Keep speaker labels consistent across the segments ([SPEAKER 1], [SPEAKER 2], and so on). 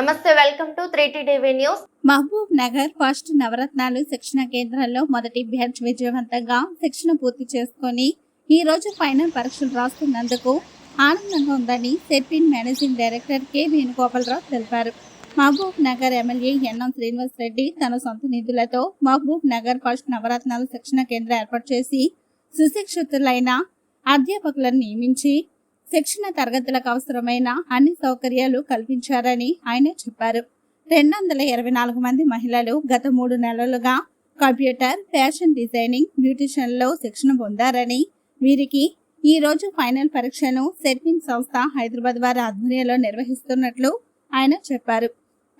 [SPEAKER 1] నమస్తే welcome to three TV news.
[SPEAKER 2] Mahabub Nagar first నవరత్నాలు శిక్షణ కేంద్రంలో మొదటి బ్యాచ్ విజయవంతంగా శిక్షణ పూర్తి చేసుకొని ఈ రోజు ఫైనల్ పరీక్షలు రాస్తున్నందుకు ఆనందంగా ఉందని సెర్పిన్ మేనేజింగ్ డైరెక్టర్ కె వేణుగోపాలరావు తెలిపారు. మహబూబ్ నగర్ ఎమ్మెల్యే ఎన్ఎం శ్రీనివాస్ రెడ్డి తన సొంత నిధులతో మహబూబ్ నగర్ ఫస్ట్ నవరత్నాలు శిక్షణ కేంద్రం ఏర్పాటు చేసి సుశిక్షితులైన అధ్యాపకులను నియమించి శిక్షణ తరగతులకు అవసరమైన అన్ని సౌకర్యాలు కల్పించారని ఆయన చెప్పారు. రెండు వందల ఇరవై నాలుగు మంది మహిళలు గత మూడు నెలలుగా కంప్యూటర్ ఫ్యాషన్ డిజైనింగ్ బ్యూటిషియన్లో శిక్షణ పొందారని వీరికి ఈ రోజు ఫైనల్ పరీక్షను సెట్విన్ సంస్థ హైదరాబాద్ వారి ఆధ్వర్యంలో నిర్వహిస్తున్నట్లు ఆయన చెప్పారు.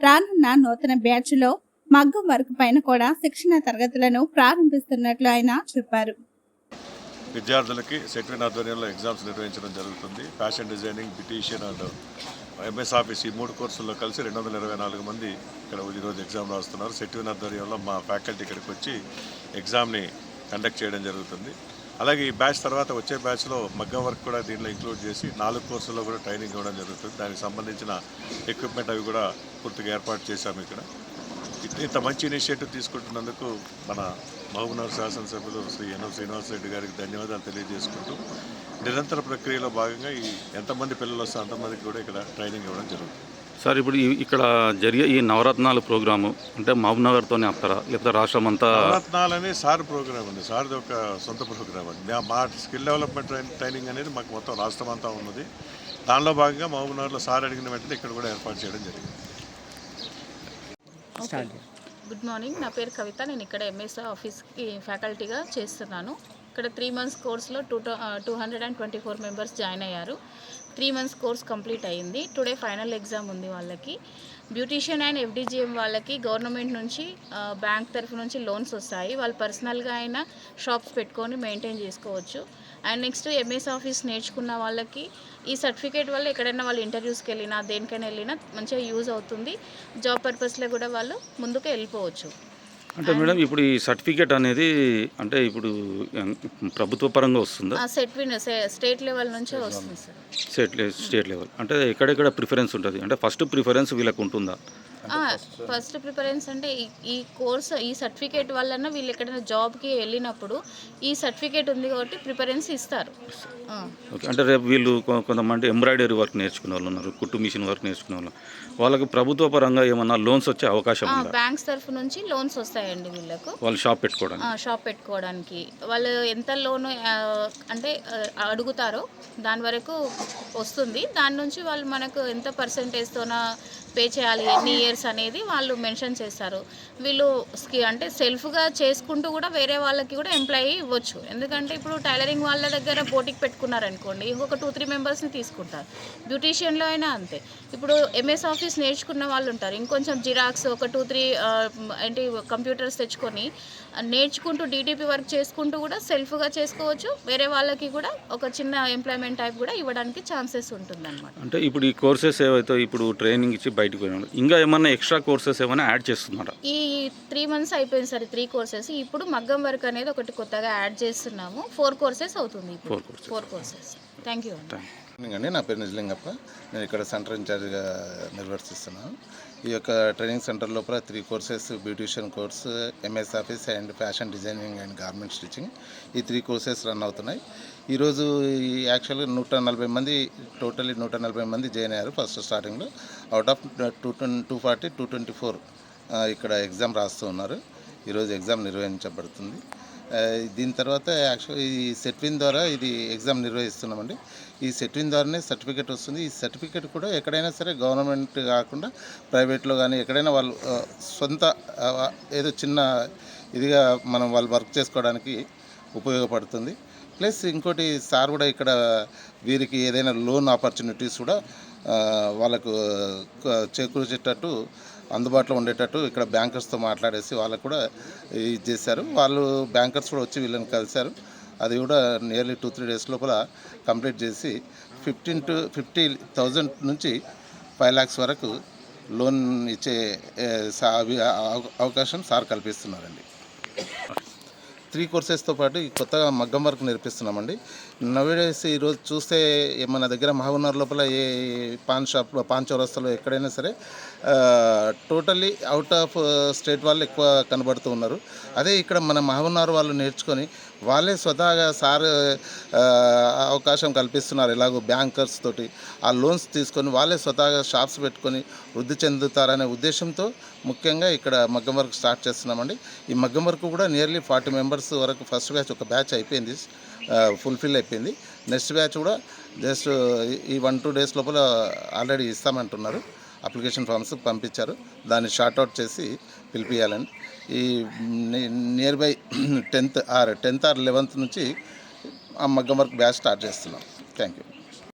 [SPEAKER 2] రానున్న నూతన బ్యాచ్లో మగ్గం వర్క్ పైన కూడా శిక్షణ తరగతులను ప్రారంభిస్తున్నట్లు ఆయన చెప్పారు.
[SPEAKER 3] విద్యార్థులకి సెట్విన్ ఆధ్వర్యంలో ఎగ్జామ్స్ నిర్వహించడం జరుగుతుంది. Fashion designing beautician and MS office ఈ మూడు కోర్సుల్లో కలిసి రెండు వందల ఇరవై నాలుగు మంది ఇక్కడ ఈరోజు ఎగ్జామ్ రాస్తున్నారు. సెట్విన్ ఆధ్వర్యంలో మా ఫ్యాకల్టీ ఇక్కడికి వచ్చి ఎగ్జామ్ని కండక్ట్ చేయడం జరుగుతుంది. అలాగే ఈ బ్యాచ్ తర్వాత వచ్చే బ్యాచ్లో మగ్గం వర్క్ కూడా దీనిలో ఇంక్లూడ్ చేసి నాలుగు కోర్సుల్లో కూడా ట్రైనింగ్ ఇవ్వడం జరుగుతుంది. దానికి సంబంధించిన ఎక్విప్మెంట్ అవి కూడా పూర్తిగా ఏర్పాటు చేశాము ఇక్కడ. ఇంత మంచి ఇనిషియేటివ్ తీసుకుంటున్నందుకు మన మహబూబ్నగర్ శాసనసభ్యులు శ్రీ ఎన్ఎం శ్రీనివాస్ రెడ్డి గారికి ధన్యవాదాలు తెలియజేసుకుంటూ నిరంతర ప్రక్రియలో భాగంగా ఈ ఎంతమంది పిల్లలు వస్తే అంతమందికి కూడా ఇక్కడ ట్రైనింగ్ ఇవ్వడం జరుగుతుంది.
[SPEAKER 4] సార్ ఇప్పుడు ఈ- ఇక్కడ జరిగే ఈ నవరత్నాలు ప్రోగ్రాము అంటే మహబూబ్నగర్తోనే వస్తారా లేకపోతే రాష్ట్రం అంతా
[SPEAKER 3] నవరత్నాలని సార్ ప్రోగ్రామ్ ఉంది సార్ది ఒక సొంత ప్రోగ్రామ్ అండి. మా- మా స్కిల్ డెవలప్మెంట్ ట్రైన్- ట్రైనింగ్ అనేది మాకు మొత్తం రాష్ట్రం అంతా ఉన్నది. దానిలో భాగంగా మహబూబ్నగర్లో సార్ అడిగిన వెంటనే ఇక్కడ కూడా ఏర్పాటు చేయడం జరిగింది.
[SPEAKER 5] Good morning. నా పేరు కవిత. నేను ఇక్కడ ఎంఎస్ ఆఫీస్కి ఫ్యాకల్టీగా చేస్తున్నాను. ఇక్కడ త్రీ మంత్స్ కోర్స్లో two two hundred and twenty four members join అయ్యారు. త్రీ మంత్స్ కోర్స్ కంప్లీట్ అయ్యింది. టుడే ఫైనల్ ఎగ్జామ్ ఉంది వాళ్ళకి. బ్యూటీషియన్ అండ్ ఎఫ్డీజీఎం వాళ్ళకి గవర్నమెంట్ నుంచి uh, బ్యాంక్ తరఫు నుంచి లోన్స్ వస్తాయి. వాళ్ళు పర్సనల్గా అయినా షాప్స్ పెట్టుకొని మెయింటైన్ చేసుకోవచ్చు. అండ్ నెక్స్ట్ ఎంఎస్ ఆఫీస్ నేర్చుకున్న వాళ్ళకి ఈ సర్టిఫికేట్ వల్ల ఎక్కడైనా వాళ్ళు ఇంటర్వ్యూస్కి వెళ్ళినా దేనికైనా వెళ్ళినా మంచిగా యూజ్ అవుతుంది. జాబ్ పర్పస్లో కూడా వాళ్ళు ముందుకు వెళ్ళిపోవచ్చు.
[SPEAKER 4] అంటే మేడం ఇప్పుడు ఈ సర్టిఫికేట్ అనేది అంటే ఇప్పుడు ప్రభుత్వ పరంగా వస్తుందా?
[SPEAKER 5] ఆ సెట్ స్టేట్ లెవెల్ నుంచే వస్తుంది సార్.
[SPEAKER 4] State state level. అంటే ఎక్కడెక్కడ ప్రిఫరెన్స్ ఉంటుంది? అంటే ఫస్ట్ ప్రిఫరెన్స్ వీళ్ళకు ఉంటుందా?
[SPEAKER 5] ఫస్ట్ ప్రిఫరెన్స్ అంటే ఈ- కోర్స్ ఈ సర్టిఫికేట్ వలన వీళ్ళు ఎక్కడైనా జాబ్కి వెళ్ళినప్పుడు ఈ సర్టిఫికేట్ ఉంది కాబట్టి ప్రిఫరెన్స్ ఇస్తారు.
[SPEAKER 4] ఓకే అంటే రేపు వీళ్ళు కొంతమంది ఎంబ్రాయిడరీ వర్క్ నేర్చుకునే వాళ్ళు ఉన్నారు కుట్టు మిషన్ వర్క్ నేర్చుకునే వాళ్ళు. వాళ్ళకి ప్రభుత్వ పరంగా ఏమన్నా లోన్స్ వచ్చే అవకాశం
[SPEAKER 5] బ్యాంక్స్ తరఫు నుంచి లోన్స్ వస్తాయండి వీళ్ళకు.
[SPEAKER 4] వాళ్ళు షాప్ పెట్టుకోవడానికి.
[SPEAKER 5] షాప్ పెట్టుకోవడానికి. వాళ్ళు ఎంత లోన్ అంటే అడుగుతారో దాని వరకు వస్తుంది. దాని నుంచి వాళ్ళు మనకు ఎంత పర్సంటేజ్తోన పే చేయాలి ఎన్ని ఇయర్స్ అనేది వాళ్ళు మెన్షన్ చేస్తారు. వీళ్ళు స్కి అంటే సెల్ఫ్గా చేసుకుంటూ కూడా వేరే వాళ్ళకి కూడా ఎంప్లాయీ ఇవ్వచ్చు. ఎందుకంటే ఇప్పుడు టైలరింగ్ వాళ్ళ దగ్గర పోటీకి పెట్టుకున్నారనుకోండి ఇంకొక టూ త్రీ మెంబర్స్ని తీసుకుంటారు. బ్యూటీషియన్లో అయినా అంతే. ఇప్పుడు ఎంఎస్ ఆఫీస్ నేర్చుకున్న వాళ్ళు ఉంటారు. ఇంకొంచెం జిరాక్స్ ఒక టూ త్రీ ఏంటి కంప్యూటర్స్ తెచ్చుకొని నేర్చుకుంటూ డీటీపీ వర్క్ చేసుకుంటూ కూడా సెల్ఫ్గా చేసుకోవచ్చు. వేరే వాళ్ళకి కూడా ఒక చిన్న ఎంప్లాయ్మెంట్ టైప్ కూడా ఇవ్వడానికి ఛాన్సెస్ ఉంటుందన్నమాట.
[SPEAKER 4] అంటే ఇప్పుడు ఈ కోర్సెస్ ఏవైతే ఇప్పుడు ట్రైనింగ్ ఇచ్చి బయటకు పోయినాడు. ఇంకా ఏమన్నా ఎక్స్ట్రా కోర్సెస్ ఏమైనా యాడ్ చేస్తున్నారా?
[SPEAKER 5] ఈ త్రీ మంత్స్ అయిపోయింది సరే త్రీ కోర్సెస్. ఇప్పుడు మగ్గం వర్క్ అనేది ఒకటి కొత్తగా యాడ్ చేస్తున్నాము. ఫోర్ కోర్సెస్ అవుతుంది. Four courses. Thank you.
[SPEAKER 6] Morning అండి. నా పేరు నిజలింగప్ప. నేను ఇక్కడ సెంటర్ ఇన్ఛార్జ్గా నిర్వర్తిస్తున్నాను ఈ యొక్క ట్రైనింగ్ సెంటర్ లోపల three courses beautician course MS office and fashion designing and garment stitching. ఈ త్రీ కోర్సెస్ రన్ అవుతున్నాయి. ఈరోజు ఈ యాక్చువల్గా నూట నలభై మంది టోటలీ నూట నలభై మంది జాయిన్ అయ్యారు ఫస్ట్ స్టార్టింగ్లో. Out of two two forty two twenty four ఇక్కడ ఎగ్జామ్ రాస్తూ ఉన్నారు. ఈరోజు ఎగ్జామ్ నిర్వహించబడుతుంది. దీని తర్వాత యాక్చువల్ ఈ సెట్విన్ ద్వారా ఇది ఎగ్జామ్ నిర్వహిస్తున్నామండి. ఈ సెట్విన్ ద్వారానే సర్టిఫికేట్ వస్తుంది. ఈ సర్టిఫికేట్ కూడా ఎక్కడైనా సరే గవర్నమెంట్ కాకుండా ప్రైవేట్లో కానీ ఎక్కడైనా వాళ్ళు సొంత ఏదో చిన్న ఇదిగా మనం వాళ్ళు వర్క్ చేసుకోవడానికి ఉపయోగపడుతుంది. ప్లస్ ఇంకోటి సార్ కూడా ఇక్కడ వీరికి ఏదైనా లోన్ ఆపర్చునిటీస్ కూడా వాళ్ళకు చేకూర్చేటట్టు అందుబాటులో ఉండేటట్టు ఇక్కడ బ్యాంకర్స్తో మాట్లాడేసి వాళ్ళకు కూడా ఇది చేశారు. వాళ్ళు బ్యాంకర్స్ కూడా వచ్చి వీళ్ళని కలిశారు. అది కూడా నియర్లీ టూ త్రీ డేస్ లోపల కంప్లీట్ చేసి ఫిఫ్టీన్ టు ఫిఫ్టీ థౌజండ్ నుంచి ఫైవ్ ల్యాక్స్ వరకు లోన్ ఇచ్చే అవి- అవకాశం సార్ కల్పిస్తున్నారండి. త్రీ కోర్సెస్తో పాటు కొత్తగా మగ్గం వర్క్ నేర్పిస్తున్నామండి. నవేడేస్ ఈరోజు చూస్తే మన దగ్గర మహబూబ్నగర్ లోపల ఏ పాన్ షాప్లో పాన్ చౌరస్తాలో ఎక్కడైనా సరే టోటల్లీ అవుట్ ఆఫ్ స్టేట్ వాళ్ళు ఎక్కువ కనబడుతూ ఉన్నారు. అదే ఇక్కడ మన మహబూబ్నగర్ వాళ్ళు నేర్చుకొని వాళ్ళే స్వతహాగా సార్ అవకాశం కల్పిస్తున్నారు. ఎలాగో బ్యాంకర్స్ తోటి ఆ లోన్స్ తీసుకొని వాళ్ళే స్వతహాగా షాప్స్ పెట్టుకొని వృద్ధి చెందుతారనే ఉద్దేశంతో ముఖ్యంగా ఇక్కడ మగ్గం వర్క్ స్టార్ట్ చేస్తున్నామండి. ఈ మగ్గం వర్క్ కూడా నియర్లీ ఫార్టీ మెంబర్స్ మెంబర్స్ వరకు ఫస్ట్ బ్యాచ్ ఒక బ్యాచ్ అయిపోయింది ఫుల్ఫిల్ అయిపోయింది. నెక్స్ట్ బ్యాచ్ కూడా జస్ట్ ఈ వన్ టూ డేస్ లోపల ఆల్రెడీ ఇస్తామంటున్నారు. అప్లికేషన్ ఫామ్స్ పంపించారు. దాన్ని షార్ట్అవుట్ చేసి పిలిపియాలని ఈ nearby tenth or tenth or eleventh నుంచి ఆ మగ్గం వర్క్ బ్యాచ్ స్టార్ట్ చేస్తున్నాం. Thank you